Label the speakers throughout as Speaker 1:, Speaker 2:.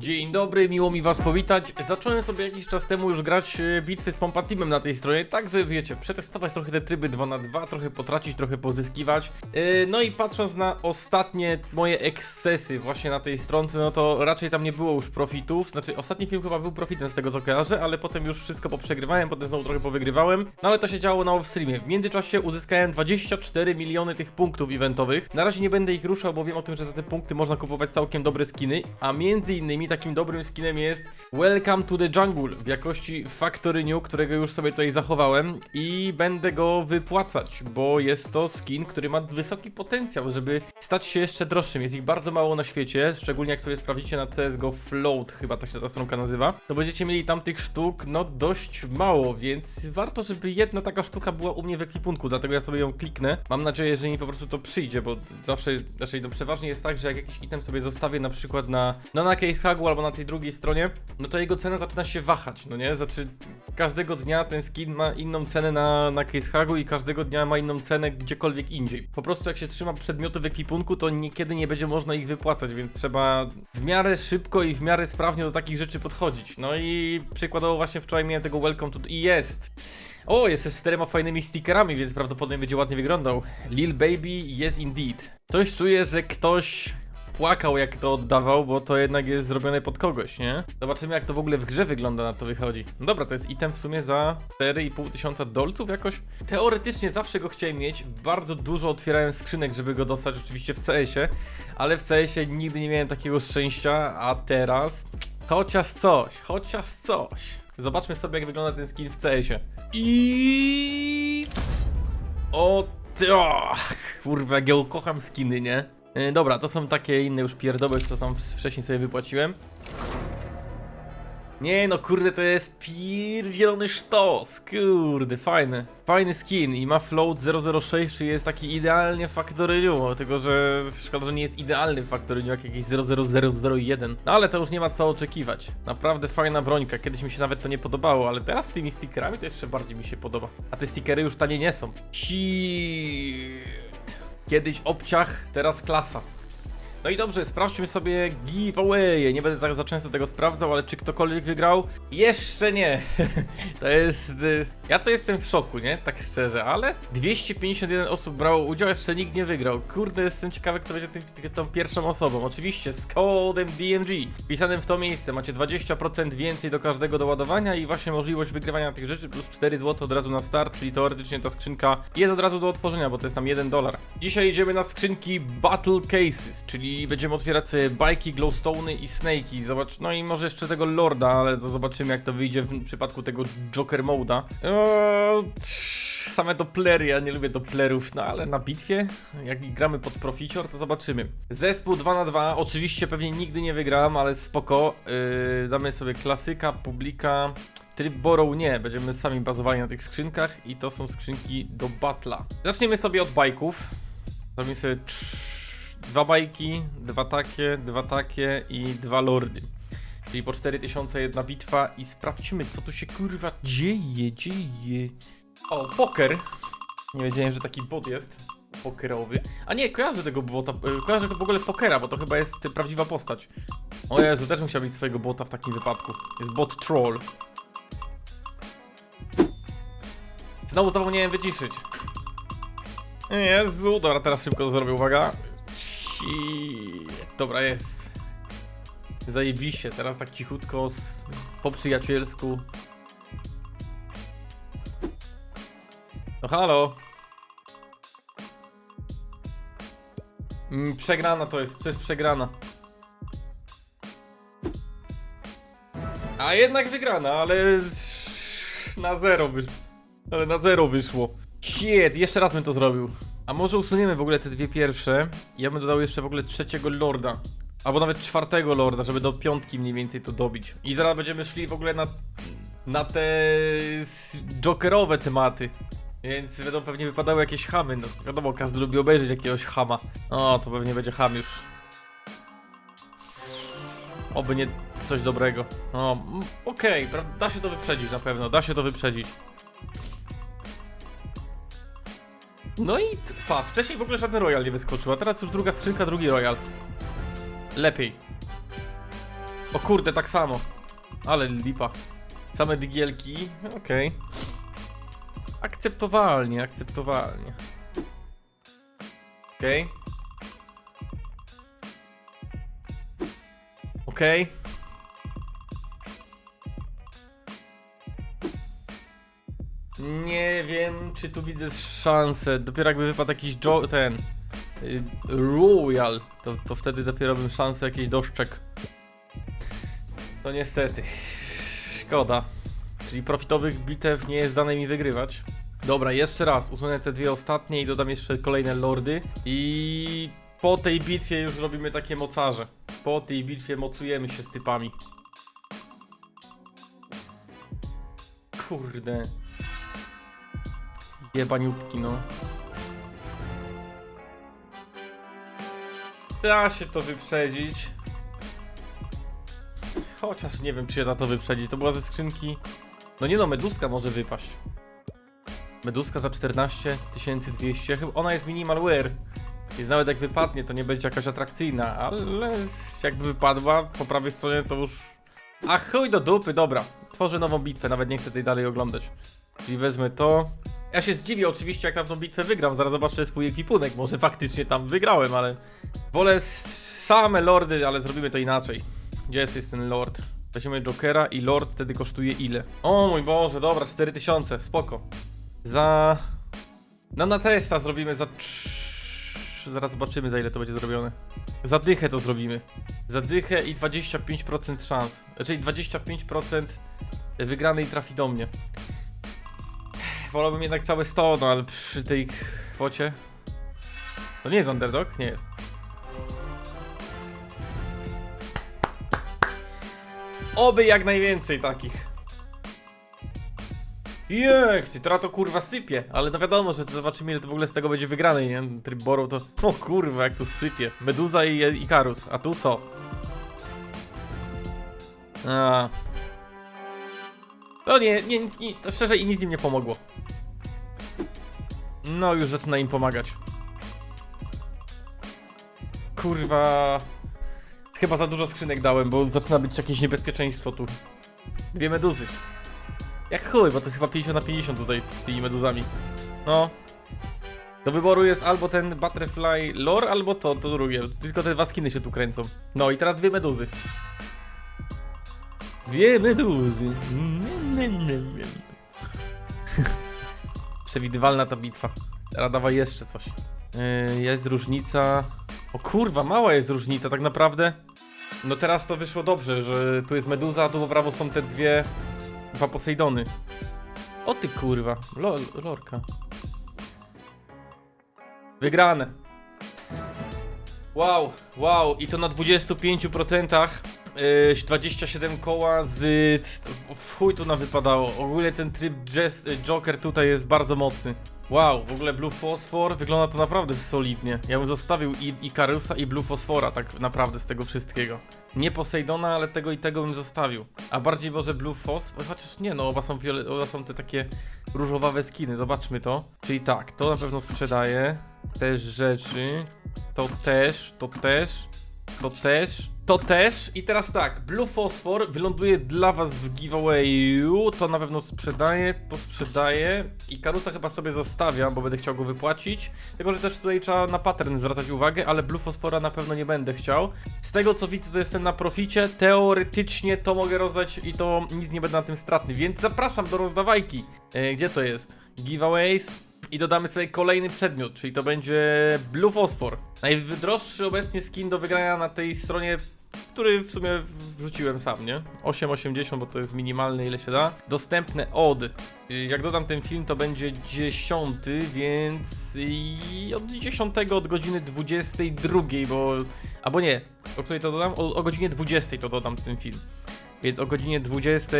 Speaker 1: Dzień dobry, miło mi was powitać. Zacząłem sobie jakiś czas temu już grać e, bitwy z Pompa Teamem na tej stronie, tak że wiecie, przetestować trochę te tryby 2 na 2 trochę potracić, trochę pozyskiwać. E, No i patrząc na ostatnie moje ekscesy właśnie na tej stronce, no to raczej tam nie było już profitów. Znaczy, ostatni film chyba był profitem z tego co kojarzę, ale potem już wszystko poprzegrywałem, potem znowu trochę powygrywałem. No ale to się działo na off-streamie. W międzyczasie uzyskałem 24 miliony tych punktów eventowych. Na razie nie będę ich ruszał, bo wiem o tym, że za te punkty można kupować całkiem dobre skiny, a między innymi takim dobrym skinem jest Welcome to the Jungle w jakości Factory New, którego już sobie tutaj zachowałem i będę go wypłacać, bo jest to skin, który ma wysoki potencjał, żeby stać się jeszcze droższym. Jest ich bardzo mało na świecie, szczególnie jak sobie sprawdzicie na CSGO Float, chyba tak się ta stronka nazywa, to będziecie mieli tam tych sztuk, no dość mało, więc warto, żeby jedna taka sztuka była u mnie w ekwipunku, dlatego ja sobie ją kliknę. Mam nadzieję, że mi po prostu to przyjdzie, bo zawsze, znaczy no przeważnie jest tak, że jak jakiś item sobie zostawię na przykład na, no na Albo na tej drugiej stronie, no to jego cena zaczyna się wahać, no nie? Znaczy każdego dnia ten skin ma inną cenę na, na Hagu i każdego dnia ma inną cenę gdziekolwiek indziej. Po prostu jak się trzyma przedmioty w ekwipunku, to niekiedy nie będzie można ich wypłacać, więc trzeba w miarę szybko i w miarę sprawnie do takich rzeczy podchodzić. No i przykładowo właśnie wczoraj miałem tego Welcome to... i jest! O, jest z czterema fajnymi stickerami, więc prawdopodobnie będzie ładnie wyglądał. Lil Baby, yes indeed. Coś czuję, że ktoś płakał jak to oddawał, bo to jednak jest zrobione pod kogoś, nie? Zobaczymy jak to w ogóle w grze wygląda, na to wychodzi. No dobra, to jest item w sumie za 4,5 tysiąca dolców jakoś? Teoretycznie zawsze go chciałem mieć, bardzo dużo otwierałem skrzynek, żeby go dostać oczywiście w CS-ie, ale w CS-ie nigdy nie miałem takiego szczęścia, a teraz... Chociaż coś, chociaż coś. Zobaczmy sobie jak wygląda ten skin w CS-ie. I... O, o, kurwa, ja kocham skiny, nie? Yy, dobra, to są takie inne już pierdoły, co tam wcześniej sobie wypłaciłem. Nie no, kurde, to jest pierdzielony sztos, kurde, fajny. Fajny skin i ma float 006, czyli jest taki idealnie Factory New, tylko że szkoda, że nie jest idealny Factory New jak jakiś 00001. No ale to już nie ma co oczekiwać. Naprawdę fajna brońka, kiedyś mi się nawet to nie podobało, ale teraz z tymi stickerami to jeszcze bardziej mi się podoba. A te stickery już tanie nie są. Shit. Kiedyś obciach, teraz klasa. No i dobrze, sprawdźmy sobie giveaway. Nie będę za, często tego sprawdzał, ale czy ktokolwiek wygrał? Jeszcze nie. to jest. y, Ja to jestem w szoku, nie? Tak szczerze, ale 251 osób brało udział, jeszcze nikt nie wygrał. Kurde, jestem ciekawy, kto będzie tym, tą pierwszą osobą. Oczywiście z kodem DMG. Wpisanym w to miejsce macie 20% więcej do każdego doładowania i właśnie możliwość wygrywania tych rzeczy plus 4 zł od razu na start, czyli teoretycznie ta skrzynka jest od razu do otworzenia, bo to jest tam 1 dolar. Dzisiaj idziemy na skrzynki Battle Cases, czyli będziemy otwierać sobie bajki, glowstone'y i snake'i. Zobacz, no i może jeszcze tego Lorda, ale to zobaczymy jak to wyjdzie w przypadku tego Joker Moda. Eee, same doplery, ja nie lubię doplerów, no ale na bitwie, jak gramy pod proficior, to zobaczymy. Zespół 2 na 2 oczywiście pewnie nigdy nie wygram, ale spoko. Yy, damy sobie klasyka, publika. Tryb Borrow nie, będziemy sami bazowali na tych skrzynkach i to są skrzynki do battla. Zaczniemy sobie od bajków. Zrobimy sobie dwa bajki, dwa takie, dwa takie i dwa lordy. Czyli po 4000 jedna bitwa i sprawdźmy co tu się kurwa dzieje, dzieje. O, poker. Nie wiedziałem, że taki bot jest. Pokerowy. A nie, kojarzę tego bota. y, Kojarzę to w ogóle pokera, bo to chyba jest prawdziwa postać. O Jezu, też chciał mieć swojego bota w takim wypadku. Jest bot troll. Znowu zapomniałem wyciszyć. Jezu, dobra, teraz szybko to zrobię, uwaga. Dobra, jest. Zajebiście, teraz tak cichutko, z... po przyjacielsku. No halo. Mm, przegrana to jest, to jest przegrana. A jednak wygrana, ale na zero wyszło. Ale na zero wyszło. Shit, jeszcze raz bym to zrobił. A może usuniemy w ogóle te dwie pierwsze? Ja bym dodał jeszcze w ogóle trzeciego lorda. Albo nawet czwartego lorda, żeby do piątki mniej więcej to dobić. I zaraz będziemy szli w ogóle na, na te jokerowe tematy. Więc będą pewnie wypadały jakieś chamy. No wiadomo, każdy lubi obejrzeć jakiegoś chama. O, to pewnie będzie ham już. Oby nie coś dobrego. O, okej, pra- da się to wyprzedzić na pewno, da się to wyprzedzić. No i pa, wcześniej w ogóle żaden royal nie wyskoczył, a teraz już druga skrzynka, drugi royal. Lepiej. O kurde, tak samo. Ale lipa. Same digielki, okej. Akceptowalnie, akceptowalnie. Okej. Okej. Nie wiem, czy tu widzę szansę. Dopiero jakby wypadł jakiś jo ten. y, Royal, to, to wtedy dopiero bym szansę jakiś doszczek. No niestety. Szkoda. Czyli profitowych bitew nie jest dane mi wygrywać. Dobra, jeszcze raz. Usunę te dwie ostatnie i dodam jeszcze kolejne lordy. I po tej bitwie już robimy takie mocarze. Po tej bitwie mocujemy się z typami. Kurde. Jebaniutki, no. Da się to wyprzedzić. Chociaż nie wiem, czy się da to wyprzedzić. To była ze skrzynki. No nie no, meduska może wypaść. Meduska za 14 200. Chyba ona jest minimal wear. Więc nawet jak wypadnie, to nie będzie jakaś atrakcyjna, ale jakby wypadła po prawej stronie, to już. A chuj do dupy, dobra. Tworzę nową bitwę, nawet nie chcę tej dalej oglądać. Czyli wezmę to. Ja się zdziwię oczywiście, jak tam tą bitwę wygram. Zaraz zobaczę swój ekwipunek. Może faktycznie tam wygrałem, ale. Wolę same lordy, ale zrobimy to inaczej. Gdzie jest, jest ten lord? Weźmiemy Jokera i lord wtedy kosztuje ile? O mój Boże, dobra, 4000, spoko. Za... No na testa zrobimy za... Zaraz zobaczymy za ile to będzie zrobione. Za dychę to zrobimy. Za dychę i 25% szans. Czyli 25% wygranej trafi do mnie. Wolałbym jednak całe 100, no ale przy tej kwocie... To nie jest underdog? Nie jest. Oby jak najwięcej takich. Jek, teraz to kurwa sypie, ale no wiadomo, że zobaczymy ile to w ogóle z tego będzie wygrane, nie? Tryb Borrow to... O kurwa, jak tu sypie. Meduza i Ikarus, a tu co? A. To nie, nie, nie, to szczerze i nic im nie pomogło. No, już zaczyna im pomagać. Kurwa... Chyba za dużo skrzynek dałem, bo zaczyna być jakieś niebezpieczeństwo tu. Dwie meduzy. Jak chuj, bo to jest chyba 50 na 50 tutaj z tymi meduzami. No. Do wyboru jest albo ten Butterfly Lore, albo to, to drugie. Tylko te dwa skiny się tu kręcą. No i teraz dwie meduzy. Dwie meduzy. Przewidywalna ta bitwa. Teraz dawaj jeszcze coś. Yy, jest różnica. O kurwa, mała jest różnica tak naprawdę. No teraz to wyszło dobrze, że tu jest meduza, a tu po prawo są te dwie Dwa Posejdony. O ty kurwa, Lol, lorka. Wygrane. Wow, wow, i to na 25%. Yy, 27 koła z... W chuj tu nam wypadało. Ogólnie ten tryb jazz, Joker tutaj jest bardzo mocny. Wow, w ogóle Blue Phosphor wygląda to naprawdę solidnie. Ja bym zostawił i Ikarusa i Blue Phosphora tak naprawdę z tego wszystkiego. Nie Poseidona, ale tego i tego bym zostawił. A bardziej może Blue Phosphor, chociaż nie no, oba są, fiole- oba są te takie różowawe skiny, zobaczmy to. Czyli tak, to na pewno sprzedaję. Też rzeczy. To też, to też, to też. To też. I teraz tak, Blue Phosphor wyląduje dla was w giveawayu. To na pewno sprzedaję, to sprzedaję. I Karusa chyba sobie zostawiam, bo będę chciał go wypłacić. Tylko, że też tutaj trzeba na pattern zwracać uwagę, ale Blue Phosphora na pewno nie będę chciał. Z tego co widzę, to jestem na proficie. Teoretycznie to mogę rozdać i to nic nie będę na tym stratny, więc zapraszam do rozdawajki. E, gdzie to jest? Giveaways. I dodamy sobie kolejny przedmiot, czyli to będzie Blue Phosphor. Najdroższy obecnie skin do wygrania na tej stronie, który w sumie wrzuciłem sam, nie? 8,80, bo to jest minimalne ile się da. Dostępne od. y, Jak dodam ten film, to będzie 10, więc od 10 od godziny 22, bo. Albo nie, o której to dodam? O, o godzinie 20 to dodam ten film. Więc o godzinie 20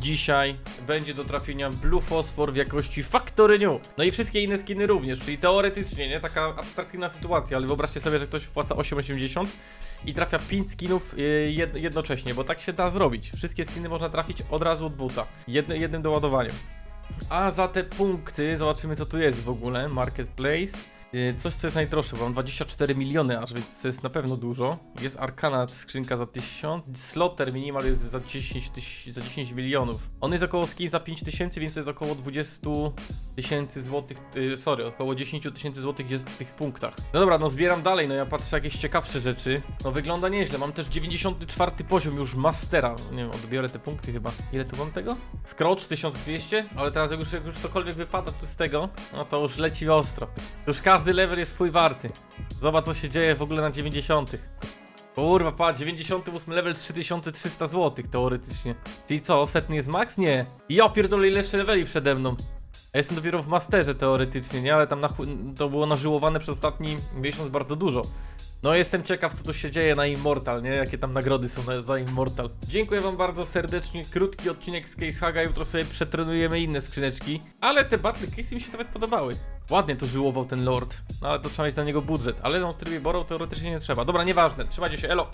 Speaker 1: dzisiaj będzie do trafienia Blue Phosphor w jakości Factory New. No i wszystkie inne skiny również, czyli teoretycznie, nie? Taka abstrakcyjna sytuacja, ale wyobraźcie sobie, że ktoś wpłaca 8,80 i trafia 5 skinów jed jednocześnie, bo tak się da zrobić. Wszystkie skiny można trafić od razu od buta, jednym, jednym doładowaniem. A za te punkty, zobaczymy co tu jest w ogóle, Marketplace. Yy, Coś, co jest najdroższe, mam 24 miliony aż, więc to jest na pewno dużo. Jest Arkana skrzynka za 1000, Slotter minimal jest za 10, tyś- za 10 milionów. On jest około skin za 5000, więc to jest około 20 tysięcy złotych, yy, sorry, około 10 tysięcy złotych jest w tych punktach. No dobra, no zbieram dalej, no ja patrzę jakieś ciekawsze rzeczy. No wygląda nieźle, mam też 94 poziom już Mastera. Nie wiem, odbiorę te punkty chyba. Ile tu mam tego? Scrotch 1200, ale teraz jak już, jak już cokolwiek wypada tu z tego, no to już leci ostro. Już każdy level jest twój warty. Zobacz co się dzieje w ogóle na 90. Kurwa, pa, 98 level 3300 zł teoretycznie. Czyli co, setny jest max? Nie. Ja pierdolę ile jeszcze leveli przede mną. Ja jestem dopiero w masterze teoretycznie, nie? Ale tam na, to było nażyłowane przez ostatni miesiąc bardzo dużo. No jestem ciekaw co tu się dzieje na Immortal, nie? Jakie tam nagrody są na, za Immortal. Dziękuję wam bardzo serdecznie, krótki odcinek z Case Haga, jutro sobie przetrenujemy inne skrzyneczki. Ale te battle case mi się nawet podobały. Ładnie to żyłował ten lord, no ale to trzeba mieć na niego budżet. Ale no w trybie borrow teoretycznie nie trzeba. Dobra, nieważne, trzymajcie się, elo!